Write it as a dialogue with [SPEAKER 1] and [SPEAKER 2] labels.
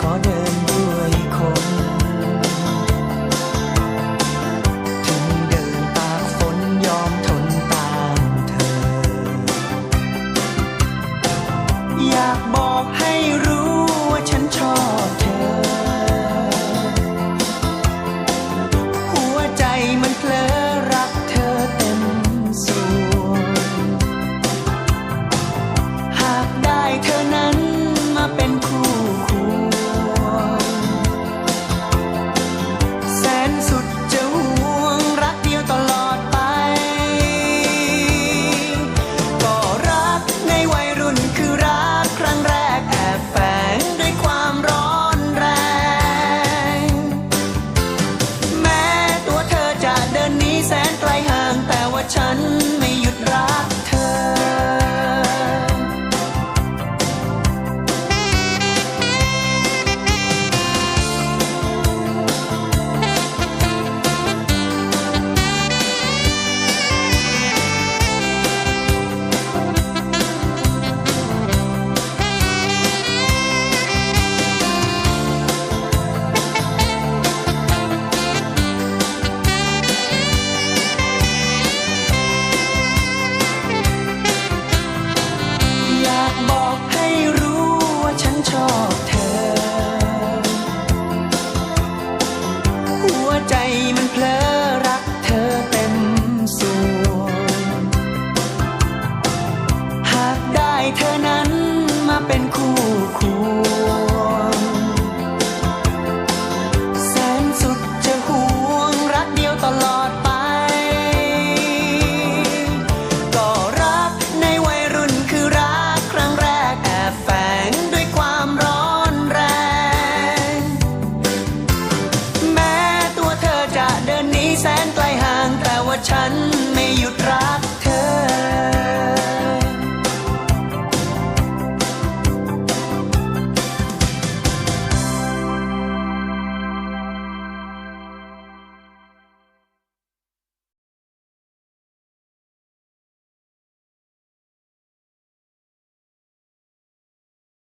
[SPEAKER 1] ขอเดินด้วยคน ถึงเดินตากฝนยอมทนตามเธอ อยากบอกให้รู้ว่าฉันชอบ เธอนั้นมาเป็นคู่ควรแสนสุดจะห่วงรักเดียวตลอดไป ก็รักในวัยรุ่นคือรักครั้งแรกแอบแฝงด้วยความร้อนแรง แม้ตัวเธอจะเดินหนีแสนไกลห่างแต่ว่าฉันไม่หยุดรัก